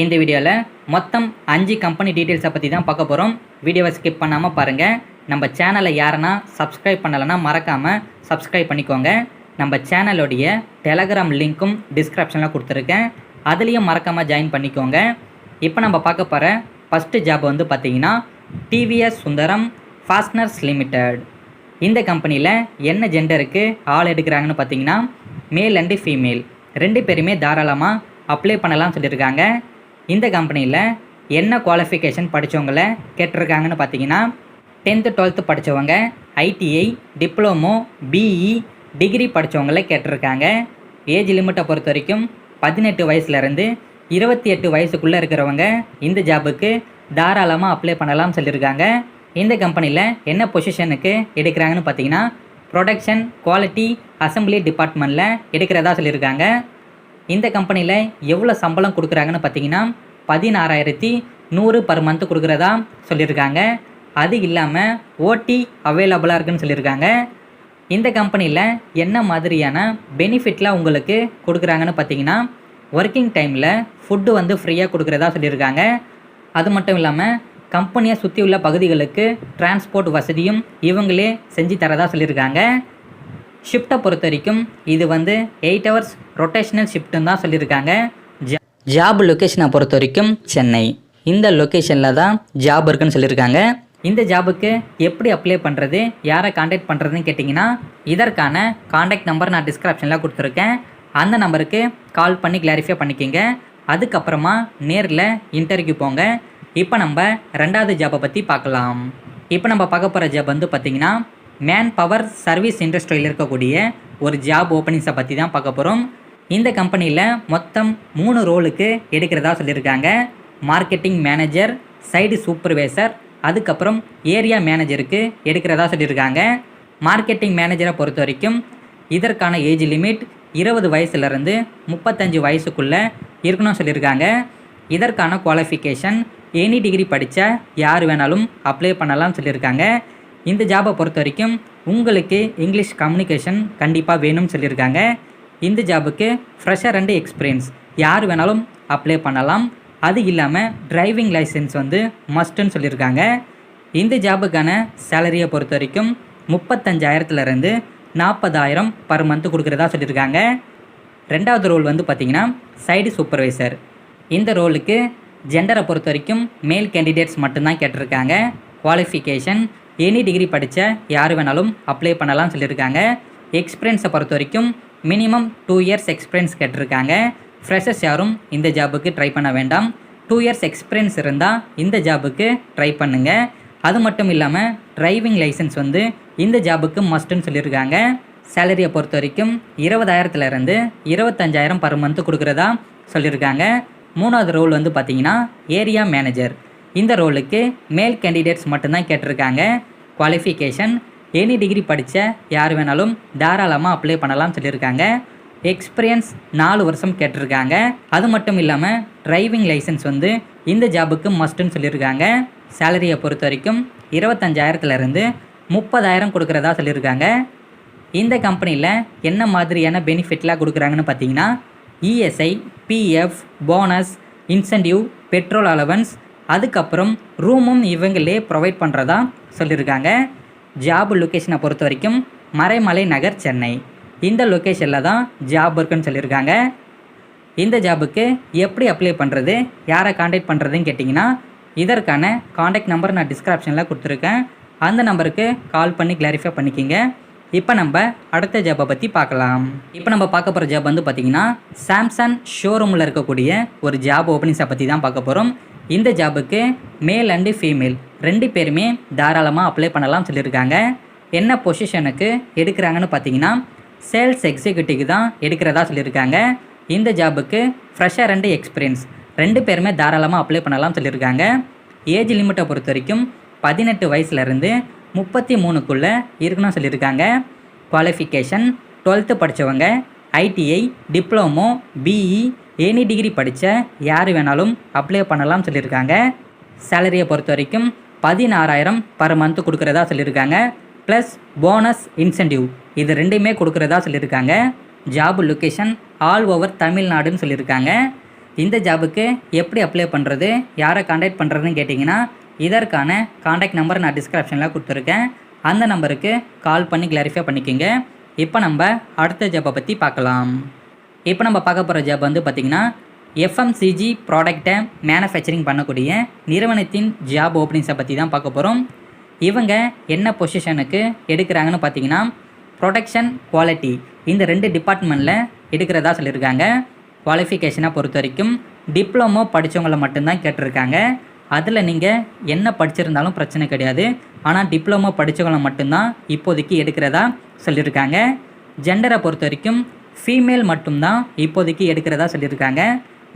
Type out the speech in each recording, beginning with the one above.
இந்த வீடியோவில் மொத்தம் அஞ்சு கம்பெனி டீட்டெயில்ஸை பற்றி தான் பார்க்க போகிறோம் வீடியோவை ஸ்கிப் பண்ணாமல் பாருங்கள் நம்ம சேனலை யாருன்னா சப்ஸ்கிரைப் பண்ணலைன்னா மறக்காமல் சப்ஸ்கிரைப் பண்ணிக்கோங்க. நம்ம சேனலுடைய டெலகிராம் லிங்க்கும் டிஸ்கிரிப்ஷனில் கொடுத்துருக்கேன். அதுலேயும் மறக்காமல் ஜாயின் பண்ணிக்கோங்க. இப்போ நம்ம பார்க்க போகிற ஃபஸ்ட்டு ஜாப் வந்து பார்த்தீங்கன்னா டிவிஎஸ் சுந்தரம் ஃபாஸ்ட்னர்ஸ் லிமிடெட் இந்த கம்பெனியில் என்ன ஜெண்டருக்கு ஆள் எடுக்கிறாங்கன்னு பார்த்தீங்கன்னா மேல் அண்டு ஃபீமேல் ரெண்டு பேருமே தாராளமாக அப்ளை பண்ணலாம்னு சொல்லியிருக்காங்க இந்த கம்பெனியில் என்ன குவாலிஃபிகேஷன் படித்தவங்கள கேட்டிருக்காங்கன்னு பார்த்தீங்கன்னா டென்த்து டுவெல்த்து படித்தவங்க ஐடிஐ டிப்ளமோ பிஇ டிகிரி படித்தவங்கள கேட்டிருக்காங்க. ஏஜ் லிமிட்டை பொறுத்த வரைக்கும் பதினெட்டு வயசுலேருந்து இருபத்தி எட்டு வயசுக்குள்ளே இருக்கிறவங்க இந்த ஜாபுக்கு தாராளமாக அப்ளை பண்ணலாம் சொல்லியிருக்காங்க. இந்த கம்பெனியில் என்ன பொசிஷனுக்கு எடுக்கிறாங்கன்னு பார்த்தீங்கன்னா ப்ரொடக்ஷன் குவாலிட்டி அசம்பிளி டிபார்ட்மெண்ட்டில் எடுக்கிறதா சொல்லியிருக்காங்க. இந்த கம்பெனியில் எவ்வளோ சம்பளம் கொடுக்குறாங்கன்னு பார்த்தீங்கன்னா பதினாறாயிரத்தி நூறு பர் மந்த் கொடுக்குறதா சொல்லியிருக்காங்க. அது இல்லாமல் ஓடி அவைலபிளாக இருக்குன்னு சொல்லியிருக்காங்க. இந்த கம்பெனியில் என்ன மாதிரியான பெனிஃபிட்லாம் உங்களுக்கு கொடுக்குறாங்கன்னு பார்த்தீங்கன்னா ஒர்க்கிங் டைமில் ஃபுட்டு வந்து ஃப்ரீயாக கொடுக்குறதா சொல்லியிருக்காங்க. அது மட்டும் இல்லாமல் கம்பெனியை சுற்றி உள்ள பகுதிகளுக்கு டிரான்ஸ்போர்ட் வசதியும் இவங்களே செஞ்சு தரதா சொல்லியிருக்காங்க. ஷிஃப்ட்டை பொறுத்த வரைக்கும் இது வந்து எயிட் ஹவர்ஸ் ரொட்டேஷனல் ஷிஃப்ட்டுன்னு தான் சொல்லியிருக்காங்க. ஜா- ஜாப் லொக்கேஷனை பொறுத்த வரைக்கும் சென்னை. இந்த லொக்கேஷனில் தான் ஜாப் இருக்குன்னு சொல்லியிருக்காங்க. இந்த ஜாபுக்கு எப்படி அப்ளை பண்ணுறது யாரை காண்டாக்ட் பண்ணுறதுன்னு கேட்டிங்கன்னா இதற்கான காண்டாக்ட் நம்பர் நான் டிஸ்கிரிப்ஷனில் கொடுத்துருக்கேன். அந்த நம்பருக்கு கால் பண்ணி கிளாரிஃபை பண்ணிக்கிங்க. அதுக்கப்புறமா நேரில் இன்டர்வியூ போங்க. இப்போ நம்ம ரெண்டாவது ஜாபை பற்றி பார்க்கலாம். இப்போ நம்ம பார்க்க போகிற ஜாப் வந்து பார்த்திங்கன்னா மேன் பவர் சர்வீஸ் இண்டஸ்ட்ரியில் இருக்கக்கூடிய ஒரு ஜாப் ஓப்பனிங்ஸை பற்றி தான் பார்க்க போகிறோம் இந்த கம்பெனியில் மொத்தம் மூணு ரோலுக்கு எடுக்கிறதா சொல்லியிருக்காங்க. மார்க்கெட்டிங் மேனேஜர் சைடு சூப்பர்வைசர் அதுக்கப்புறம் ஏரியா மேனேஜருக்கு எடுக்கிறதா சொல்லியிருக்காங்க. மார்க்கெட்டிங் மேனேஜரை பொறுத்த வரைக்கும் இதற்கான ஏஜ் லிமிட் இருபது வயசுலேருந்து முப்பத்தஞ்சு வயசுக்குள்ளே இருக்கணும்னு சொல்லியிருக்காங்க. இதற்கான குவாலிஃபிகேஷன் எனி டிகிரி படித்த யார் வேணாலும் அப்ளை பண்ணலாம்னு சொல்லியிருக்காங்க. இந்த ஜாபை பொறுத்த வரைக்கும் உங்களுக்கு இங்கிலீஷ் கம்யூனிகேஷன் கண்டிப்பாக வேணும்னு சொல்லியிருக்காங்க. இந்த ஜாபுக்கு ஃப்ரெஷர் அண்டு எக்ஸ்பீரியன்ஸ் யார் வேணாலும் அப்ளை பண்ணலாம். அது இல்லாமல் டிரைவிங் லைசன்ஸ் வந்து மஸ்ட்டுன்னு சொல்லியிருக்காங்க. இந்த ஜாபுக்கான சேலரியை பொறுத்த வரைக்கும் முப்பத்தஞ்சாயிரத்துலேருந்து நாற்பதாயிரம் பர் மந்த்து கொடுக்குறதா சொல்லியிருக்காங்க. ரெண்டாவது ரோல் வந்து பார்த்திங்கன்னா சைடு சூப்பர்வைசர் இந்த ரோலுக்கு ஜெண்டரை பொறுத்த வரைக்கும் மேல் கேண்டிடேட்ஸ் மட்டும்தான் கேட்டிருக்காங்க. குவாலிஃபிகேஷன் எனி டிகிரி படித்த யார் வேணாலும் அப்ளை பண்ணலாம்னு சொல்லியிருக்காங்க. எக்ஸ்பீரியன்ஸை பொறுத்த வரைக்கும் மினிமம் டூ இயர்ஸ் எக்ஸ்பீரியன்ஸ் கேட்டிருக்காங்க. ஃப்ரெஷர்ஸ் யாரும் இந்த ஜாபுக்கு ட்ரை பண்ண வேண்டாம். டூ இயர்ஸ் எக்ஸ்பீரியன்ஸ் இருந்தால் இந்த ஜாபுக்கு ட்ரை பண்ணுங்கள் அது மட்டும் இல்லாமல் டிரைவிங் லைசன்ஸ் வந்து இந்த ஜாபுக்கு மஸ்ட்டுன்னு சொல்லியிருக்காங்க. சேலரியை பொறுத்த வரைக்கும் இருபதாயிரத்துலேருந்து இருபத்தஞ்சாயிரம் பர் மந்த்து கொடுக்குறதா சொல்லியிருக்காங்க. மூணாவது ரோல் வந்து பார்த்தீங்கன்னா ஏரியா மேனேஜர் இந்த ரோலுக்கு மேல் கேண்டிடேட்ஸ் மட்டும்தான் கேட்டிருக்காங்க. குவாலிஃபிகேஷன் எனி டிகிரி படித்த யார் வேணாலும் தாராளமாக அப்ளை பண்ணலாம்னு சொல்லியிருக்காங்க. எக்ஸ்பீரியன்ஸ் நாலு வருஷம் கேட்டிருக்காங்க. அது மட்டும் இல்லாமல் டிரைவிங் லைசன்ஸ் வந்து இந்த ஜாபுக்கு மஸ்ட்டுன்னு சொல்லியிருக்காங்க. சேலரியை பொறுத்த வரைக்கும் இருபத்தஞ்சாயிரத்துலேருந்து முப்பதாயிரம் கொடுக்குறதா சொல்லியிருக்காங்க. இந்த கம்பெனியில் என்ன மாதிரியான பெனிஃபிட்லாம் கொடுக்குறாங்கன்னு பார்த்தீங்கன்னா ESI PF bonus incentive petrol allowance அதுக்கப்புறம் ரூமும் இவங்களே ப்ரொவைட் பண்ணுறதா சொல்லியிருக்காங்க. ஜாப் லொக்கேஷனை பொறுத்த வரைக்கும் மறைமலை நகர் சென்னை. இந்த லொக்கேஷனில் தான் ஜாப் இருக்குன்னு சொல்லியிருக்காங்க. இந்த ஜாபுக்கு எப்படி அப்ளை பண்ணுறது யாரை காண்டாக்ட் பண்ணுறதுன்னு கேட்டிங்கன்னா இதற்கான காண்டாக்ட் நம்பர் நான் டிஸ்கிரிப்ஷனில் கொடுத்துருக்கேன். அந்த நம்பருக்கு கால் பண்ணி கிளாரிஃபை பண்ணிக்கிங்க. இப்போ நம்ம அடுத்த ஜாபை பற்றி பார்க்கலாம். இப்போ நம்ம பார்க்க போகிற ஜாப் வந்து பார்த்திங்கன்னா சாம்சங் ஷோரூமில் இருக்கக்கூடிய ஒரு ஜாப் ஓப்பனிங்ஸை பற்றி தான் பார்க்க போகிறோம் இந்த ஜாபுக்கு மேல் அண்டு ஃபீமேல் ரெண்டு பேருமே தாராளமாக அப்ளை பண்ணலாம் சொல்லியிருக்காங்க. என்ன பொசிஷனுக்கு எடுக்கிறாங்கன்னு பார்த்தீங்கன்னா சேல்ஸ் எக்ஸிக்யூட்டிவ் தான் எடுக்கிறதா சொல்லியிருக்காங்க. இந்த ஜாபுக்கு ஃப்ரெஷ்ஷாக ரெண்டு எக்ஸ்பீரியன்ஸ் ரெண்டு பேருமே தாராளமாக அப்ளை பண்ணலாம் சொல்லியிருக்காங்க. ஏஜ் லிமிட்டை பொறுத்த வரைக்கும் பதினெட்டு வயசுலேருந்து முப்பத்தி மூணுக்குள்ளே இருக்கணும்னு சொல்லியிருக்காங்க. குவாலிஃபிகேஷன் டுவெல்த்து படித்தவங்க ITI diploma BE any degree படித்த யார் வேணாலும் அப்ளை பண்ணலாம் சொல்லியிருக்காங்க. சேலரியை பொறுத்த வரைக்கும் பதினாறாயிரம் பர் மந்த் கொடுக்குறதா சொல்லியிருக்காங்க. ப்ளஸ் போனஸ் இன்சென்டிவ் இது ரெண்டுமே கொடுக்குறதா சொல்லியிருக்காங்க. ஜாப் லொக்கேஷன் ஆல் ஓவர் தமிழ்நாடுன்னு சொல்லியிருக்காங்க. இந்த ஜாபுக்கு எப்படி அப்ளை பண்ணுறது யாரை காண்டாக்ட் பண்ணுறதுன்னு கேட்டிங்கன்னா இதற்கான காண்டாக்ட் நம்பர் நான் டிஸ்கிரிப்ஷனில் கொடுத்துருக்கேன். அந்த நம்பருக்கு கால் பண்ணி கிளாரிஃபை பண்ணிக்கோங்க. இப்போ நம்ம அடுத்த ஜாப்பை பற்றி பார்க்கலாம். இப்போ நம்ம பார்க்க போகிற ஜாப் வந்து பார்த்திங்கன்னா எஃப்எம்சிஜி ப்ராடக்டை மேனுஃபேக்சரிங் பண்ணக்கூடிய நிறுவனத்தின் ஜாப் ஓப்பனிங்ஸை பற்றி தான் பார்க்க போகிறோம் இவங்க என்ன பொசிஷனுக்கு எடுக்கிறாங்கன்னு பார்த்தீங்கன்னா ப்ரொடக்ஷன் குவாலிட்டி இந்த ரெண்டு டிபார்ட்மெண்ட்டில் எடுக்கிறதா சொல்லியிருக்காங்க. குவாலிஃபிகேஷனை பொறுத்த வரைக்கும் டிப்ளமோ படித்தவங்கள மட்டும்தான் கேட்டிருக்காங்க. அதில் நீங்கள் என்ன படிச்சிருந்தாலும் பிரச்சனை கிடையாது. ஆனால் டிப்ளமோ படித்தவங்களை மட்டும்தான் இப்போதைக்கு எடுக்கிறதா சொல்லியிருக்காங்க. ஜெண்டரை பொறுத்த வரைக்கும் ஃபீமேல் மட்டும்தான் இப்போதைக்கு எடுக்கிறதா சொல்லியிருக்காங்க.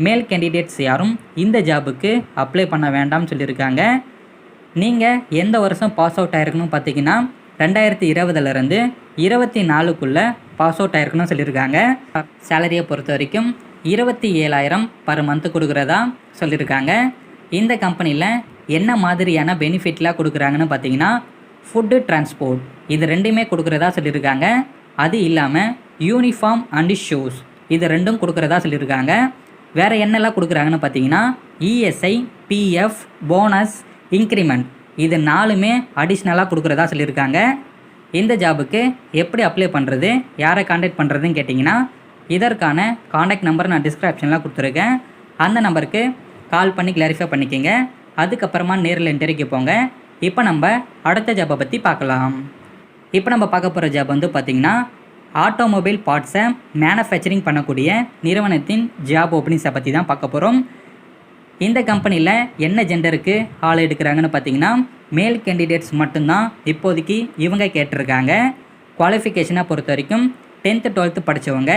மேல் கேண்டிடேட்ஸ் யாரும் இந்த ஜாபுக்கு அப்ளை பண்ண வேண்டாம்னு சொல்லியிருக்காங்க. நீங்கள் எந்த வருஷம் பாஸ் அவுட் ஆயிருக்கணும் பார்த்தீங்கன்னா ரெண்டாயிரத்தி இருபதுலேருந்து இருபத்தி நாலுக்குள்ளே பாஸ் அவுட் ஆயிருக்கணும்னு சொல்லியிருக்காங்க. சேலரியை பொறுத்த வரைக்கும் இருபத்தி ஏழாயிரம் பர் மந்த்து கொடுக்குறதா சொல்லியிருக்காங்க. இந்த கம்பெனியில் என்ன மாதிரியான பெனிஃபிட்லாம் கொடுக்குறாங்கன்னு பார்த்தீங்கன்னா ஃபுட்டு டிரான்ஸ்போர்ட் இது ரெண்டுமே கொடுக்குறதா சொல்லியிருக்காங்க. அது இல்லாமல் யூனிஃபார்ம் அண்டு ஷூஸ் இது ரெண்டும் கொடுக்குறதா சொல்லியிருக்காங்க. வேறு என்னெல்லாம் கொடுக்குறாங்கன்னு பார்த்தீங்கன்னா இஎஸ்ஐ பிஎஃப் போனஸ் இன்க்ரிமெண்ட் இது நாலுமே அடிஷ்னலாக கொடுக்குறதா சொல்லியிருக்காங்க. இந்த ஜாபுக்கு எப்படி அப்ளை பண்ணுறது யாரை காண்டாக்ட் பண்ணுறதுன்னு கேட்டிங்கன்னா இதற்கான காண்டாக்ட் நம்பர் நான் டிஸ்கிரிப்ஷனில் கொடுத்துருக்கேன். அந்த நம்பருக்கு கால் பண்ணி கிளாரிஃபை பண்ணிக்கோங்க. அதுக்கப்புறமா நேரில் இன்டர்வியூக்கு போங்க. இப்போ நம்ம அடுத்த ஜாப்பை பற்றி பார்க்கலாம். இப்போ நம்ம பார்க்க போகிற ஜாப் வந்து பார்த்திங்கன்னா ஆட்டோமொபைல் பார்ட்ஸை மேனுஃபேக்சரிங் பண்ணக்கூடிய நிறுவனத்தின் ஜாப் ஓப்பனிங்ஸை பற்றி தான் பார்க்க போகிறோம் இந்த கம்பெனியில் என்ன ஜெண்டருக்கு ஆள் எடுக்கிறாங்கன்னு பார்த்தீங்கன்னா மேல் கேண்டிடேட்ஸ் மட்டும்தான் இப்போதைக்கு இவங்க கேட்டிருக்காங்க. குவாலிஃபிகேஷனை பொறுத்த வரைக்கும் டென்த்து டுவெல்த்து படித்தவங்க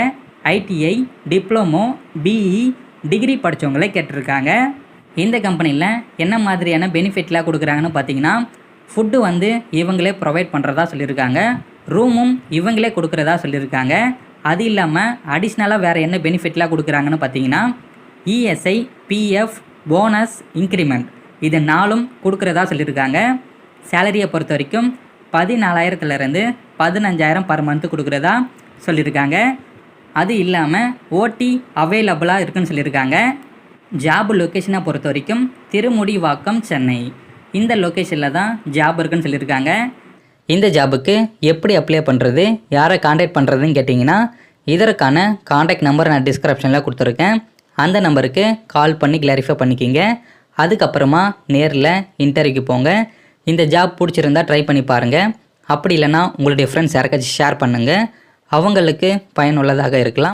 ஐடிஐ டிப்ளமோ பிஇ டிகிரி படித்தவங்களே கேட்டிருக்காங்க. இந்த கம்பெனியில் என்ன மாதிரியான பெனிஃபிட்லாம் கொடுக்குறாங்கன்னு பார்த்தீங்கன்னா ஃபுட்டு வந்து இவங்களே ப்ரொவைட் பண்ணுறதா சொல்லியிருக்காங்க. ரூமும் இவங்களே கொடுக்குறதா சொல்லியிருக்காங்க. அது இல்லாமல் அடிஷ்னலாக வேறு என்ன பெனிஃபிட்லாம் கொடுக்குறாங்கன்னு பார்த்தீங்கன்னா இஎஸ்ஐ பிஎஃப் போனஸ் இன்க்ரிமெண்ட் இது நாளும் கொடுக்குறதா சொல்லியிருக்காங்க. சேலரியை பொறுத்த வரைக்கும் பதினாலாயிரத்துலேருந்து பதினஞ்சாயிரம் பர் மந்த்து கொடுக்குறதா சொல்லியிருக்காங்க. அது இல்லாமல் ஓடி அவைலபிளாக இருக்குன்னு சொல்லியிருக்காங்க. ஜாப் லொக்கேஷனை பொறுத்த வரைக்கும் திருமுடிவாக்கம் சென்னை. இந்த லொக்கேஷனில் தான் ஜாப் இருக்குன்னு சொல்லியிருக்காங்க. இந்த ஜாபுக்கு எப்படி அப்ளை பண்ணுறது யாரை காண்டாக்ட் பண்ணுறதுன்னு கேட்டிங்கன்னா இதற்கான காண்டாக்ட் நம்பர் நான் டிஸ்கிரிப்ஷனில் கொடுத்துருக்கேன். அந்த நம்பருக்கு கால் பண்ணி கிளாரிஃபை பண்ணிக்கிங்க. அதுக்கப்புறமா நேரில் இன்டர்வியூக்கு போங்க. இந்த ஜாப் பிடிச்சிருந்தா ட்ரை பண்ணி பாருங்கள் அப்படி இல்லைனா உங்களுடைய ஃப்ரெண்ட்ஸ் யாருக்காச்சும் ஷேர் பண்ணுங்கள் அவங்களுக்கு பயனுள்ளதாக இருக்கலாம்.